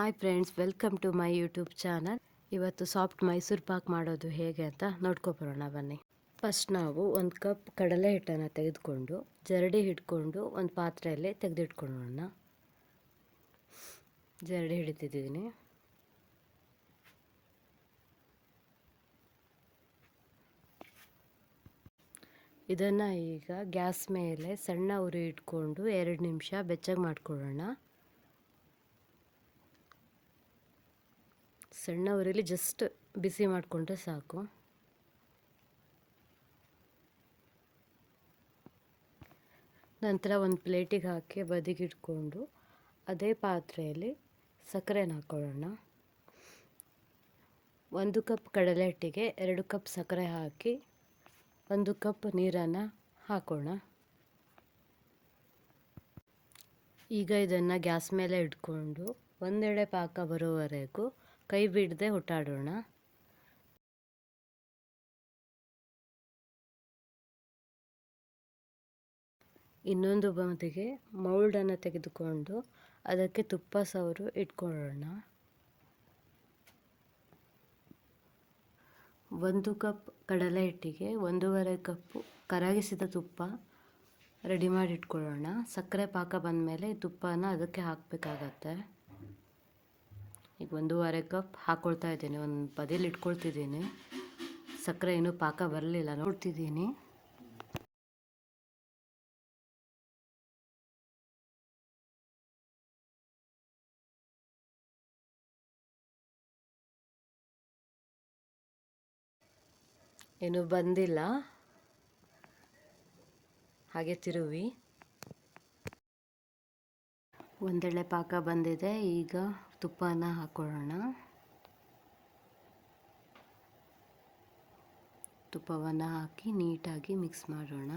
Hi friends welcome to my YouTube channel ಇವತ್ತು soft Mysuru pak ಮಾಡೋದು ಹೇಗೆ ಅಂತ ನೋಡ್ಕೊಬರೋಣ ಬನ್ನಿ. ಫಸ್ಟ್ ನಾವು ಒಂದು ಕಪ್ ಕಡಲೆ ಹಿಟ್ಟನ್ನು ತೆಗೆದುಕೊಂಡು, ಜರಡಿ ಹಿಡ್ಕೊಂಡು ಒಂದು ಪಾತ್ರೆಯಲ್ಲಿ ತೆಗೆದಿಟ್ಕೊಳ್ಳೋಣ. ಜರಡಿ ಹಿಡಿತಿದ್ದೀನಿ. ಇದನ್ನು ಈಗ ಗ್ಯಾಸ್ ಮೇಲೆ ಸಣ್ಣ ಉರಿ ಇಟ್ಕೊಂಡು ಎರಡು ನಿಮಿಷ ಬೆಚ್ಚಗೆ ಮಾಡ್ಕೊಳ್ಳೋಣ. ಸಣ್ಣ ಉರಿಲಿ ಜಸ್ಟ್ ಬಿಸಿ ಮಾಡಿಕೊಂಡ್ರೆ ಸಾಕು. ನಂತರ ಒಂದು ಪ್ಲೇಟಿಗೆ ಹಾಕಿ ಬದಿಗಿಟ್ಕೊಂಡು ಅದೇ ಪಾತ್ರೆಯಲ್ಲಿ ಸಕ್ಕರೆನ ಹಾಕೊಳ್ಳೋಣ. ಒಂದು ಕಪ್ ಕಡಲೆ ಹಿಟ್ಟಿಗೆ ಎರಡು ಕಪ್ ಸಕ್ಕರೆ ಹಾಕಿ ಒಂದು ಕಪ್ ನೀರನ್ನು ಹಾಕೋಣ. ಈಗ ಇದನ್ನು ಗ್ಯಾಸ್ ಮೇಲೆ ಇಟ್ಕೊಂಡು ಒಂದೆಡೆ ಪಾಕ ಬರೋವರೆಗೂ ಕೈ ಬಿಡದೆ ಹುಟ್ಟಾಡೋಣ. ಇನ್ನೊಂದು ಬದಿಗೆ ಮೌಲ್ಡನ್ನು ತೆಗೆದುಕೊಂಡು ಅದಕ್ಕೆ ತುಪ್ಪ ಸವರು ಇಟ್ಕೊಳ್ಳೋಣ. ಒಂದು ಕಪ್ ಕಡಲೆ ಹಿಟ್ಟಿಗೆ ಒಂದೂವರೆ ಕಪ್ಪು ಕರಗಿಸಿದ ತುಪ್ಪ ರೆಡಿ ಮಾಡಿ ಇಟ್ಕೊಳ್ಳೋಣ ಸಕ್ಕರೆ ಪಾಕ ಬಂದಮೇಲೆ ತುಪ್ಪನ ಅದಕ್ಕೆ ಹಾಕಬೇಕಾಗತ್ತೆ. ಈಗ ಒಂದೂವರೆ ಕಪ್ ಹಾಕ್ಕೊಳ್ತಾ ಇದ್ದೀನಿ, ಒಂದು ಬದಿಯಲ್ಲಿ ಇಟ್ಕೊಳ್ತಿದ್ದೀನಿ. ಸಕ್ಕರೆ ಇನ್ನೂ ಪಾಕ ಬರಲಿಲ್ಲ, ನೋಡ್ತಿದ್ದೀನಿ. ಏನು ಬಂದಿಲ್ಲ. ಹಾಗೆ ತಿರುವಿ. ಒಂದೆಳೆ ಪಾಕ ಬಂದಿದೆ, ಈಗ ತುಪ್ಪನ ಹಾಕೊಳ್ಳೋಣ. ತುಪ್ಪವನ್ನು ಹಾಕಿ ನೀಟಾಗಿ ಮಿಕ್ಸ್ ಮಾಡೋಣ.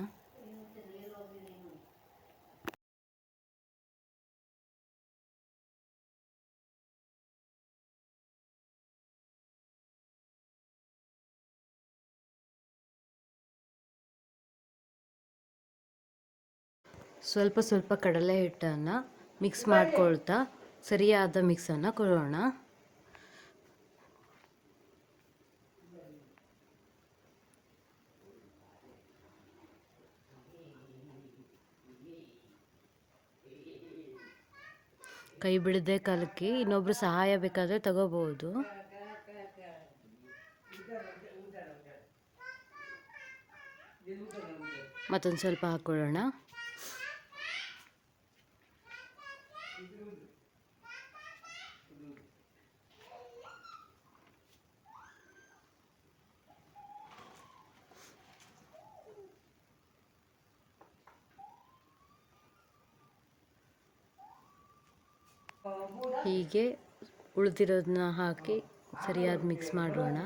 ಸ್ವಲ್ಪ ಸ್ವಲ್ಪ ಕಡಲೆ ಹಿಟ್ಟನ್ನು ಮಿಕ್ಸ್ ಮಾಡ್ಕೊಳ್ತಾ ಸರಿಯಾದ ಮಿಕ್ಸನ್ನು ಕೊಡೋಣ. ಕೈ ಬಿಡದೆ ಕಲಕಿ ಇನ್ನೊಬ್ರು ಸಹಾಯ ಬೇಕಾದರೆ ತಗೋಬಹುದು ಮತ್ತೊಂದು ಸ್ವಲ್ಪ ಹಾಕೊಳ್ಳೋಣ ಹೀಗೆ ಉಳಿದಿರೋದನ್ನ ಹಾಕಿ ಸರಿಯಾದ ಮಿಕ್ಸ್ ಮಾಡೋಣ.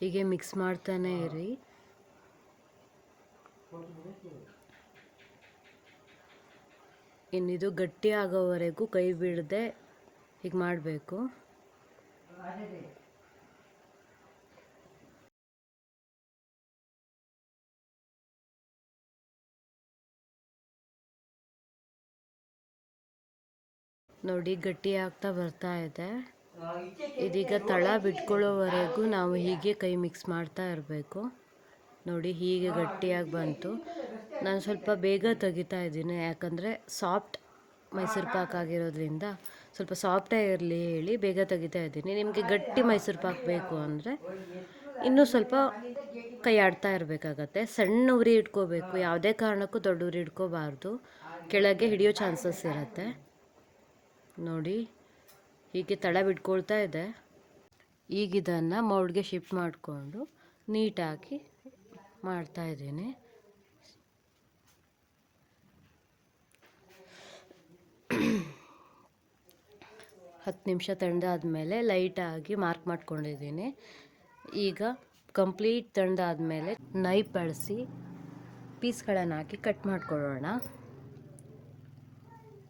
ಹೀಗೆ ಮಿಕ್ಸ್ ಮಾಡ್ತಾನೆ ಇರಿ. ಇನ್ನಿದು ಗಟ್ಟಿ ಆಗೋವರೆಗೂ ಕೈ ಬಿಡದೆ ಹೀಗೆ ಮಾಡಬೇಕು. ನೋಡಿ, ಗಟ್ಟಿ ಆಗ್ತಾ ಬರ್ತಾ ಇದೆ. ಇದೀಗ ತಳ ಬಿಟ್ಕೊಳ್ಳೋವರೆಗೂ ನಾವು ಹೀಗೆ ಕೈ ಮಿಕ್ಸ್ ಮಾಡ್ತಾ ಇರಬೇಕು. ನೋಡಿ, ಹೀಗೆ ಗಟ್ಟಿಯಾಗಿ ಬಂತು. ನಾನು ಸ್ವಲ್ಪ ಬೇಗ ತೆಗಿತಾ ಇದ್ದೀನಿ. ಯಾಕಂದರೆ ಸಾಫ್ಟ್ ಮೈಸೂರು ಪಾಕ್ ಆಗಿರೋದ್ರಿಂದ ಸ್ವಲ್ಪ ಸಾಫ್ಟೇ ಇರಲಿ ಹೇಳಿ ಬೇಗ ತೆಗಿತಾ ಇದ್ದೀನಿ. ನಿಮಗೆ ಗಟ್ಟಿ ಮೈಸೂರು ಪಾಕ್ ಬೇಕು ಅಂದರೆ ಇನ್ನೂ ಸ್ವಲ್ಪ ಕೈ ಆಡ್ತಾ ಇರಬೇಕಾಗತ್ತೆ. ಸಣ್ಣ ಉರಿ ಇಟ್ಕೋಬೇಕು. ಯಾವುದೇ ಕಾರಣಕ್ಕೂ ದೊಡ್ಡ ಉರಿ ಇಟ್ಕೋಬಾರ್ದು. ಕೆಳಗೆ ಹಿಡಿಯೋ ಚಾನ್ಸಸ್ ಇರುತ್ತೆ. ನೋಡಿ, ಹೀಗೆ ತಳ ಬಿಟ್ಕೊಳ್ತಾ ಇದೆ. ಈಗ ಇದನ್ನು ಮೌಡ್ಗೆ ಶಿಫ್ಟ್ ಮಾಡಿಕೊಂಡು ನೀಟಾಗಿ ಮಾಡ್ತಾ ಇದ್ದೀನಿ. ಹತ್ತು ನಿಮಿಷ ತಣ್ಣದಾದ್ಮೇಲೆ ಲೈಟಾಗಿ ಮಾರ್ಕ್ ಮಾಡ್ಕೊಂಡಿದ್ದೀನಿ. ಈಗ ಕಂಪ್ಲೀಟ್ ತಣ್ಣದಾದ್ಮೇಲೆ ನೈಫ್ ಬಳಸಿ ಪೀಸ್ಗಳನ್ನು ಹಾಕಿ ಕಟ್ ಮಾಡ್ಕೊಳ್ಳೋಣ.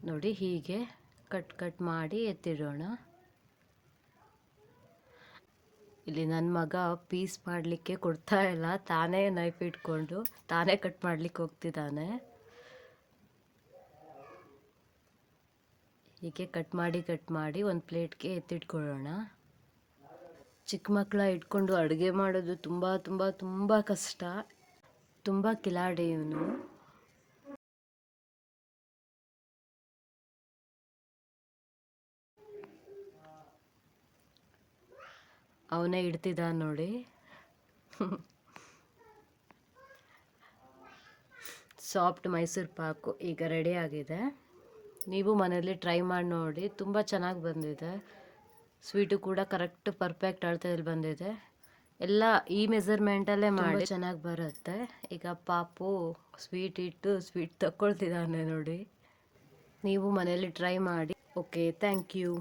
ನೋಡಿ, ಹೀಗೆ ಕಟ್ ಕಟ್ ಮಾಡಿ ಎತ್ತಿಡೋಣ. ಇಲ್ಲಿ ನನ್ನ ಮಗ ಪೀಸ್ ಮಾಡಲಿಕ್ಕೆ ಕೊಡ್ತಾ ಇಲ್ಲ. ತಾನೇ ನೈಫ್ ಇಟ್ಕೊಂಡು ತಾನೇ ಕಟ್ ಮಾಡಲಿಕ್ಕೆ ಹೋಗ್ತಿದ್ದಾನೆ. ಹೀಗೆ ಕಟ್ ಮಾಡಿ ಕಟ್ ಮಾಡಿ ಒಂದು ಪ್ಲೇಟ್ಗೆ ಎತ್ತಿಟ್ಕೊಳ್ಳೋಣ. ಚಿಕ್ಕ ಮಕ್ಕಳ ಇಟ್ಕೊಂಡು ಅಡುಗೆ ಮಾಡೋದು ತುಂಬ ತುಂಬ ತುಂಬ ಕಷ್ಟ. ತುಂಬ ಕಿಲಾಡಿ ಇವನು ಅವನೇ ಇಡ್ತಿದ್ದ ನೋಡಿ. ಸಾಫ್ಟ್ ಮೈಸೂರು ಪಾಕು ಈಗ ರೆಡಿ ಆಗಿದೆ. ನೀವು ಮನೆಯಲ್ಲಿ ಟ್ರೈ ಮಾಡಿ ನೋಡಿ ತುಂಬ ಚೆನ್ನಾಗಿ ಬಂದಿದೆ. ಸ್ವೀಟು ಕೂಡ ಕರೆಕ್ಟ್ ಪರ್ಫೆಕ್ಟ್ ಅಳತೆಯಲ್ಲಿ ಬಂದಿದೆ. ಎಲ್ಲ ಈ ಮೆಸರ್ಮೆಂಟಲ್ಲೇ ಮಾಡಿ ಚೆನ್ನಾಗಿ ಬರುತ್ತೆ. ಈಗ ಪಾಪು ಸ್ವೀಟ್ ಇಟ್ಟು ಸ್ವೀಟ್ ತಗೊಳ್ತಿದ್ದಾನೆ ನೋಡಿ. ನೀವು ಮನೆಯಲ್ಲಿ ಟ್ರೈ ಮಾಡಿ. Okay thank you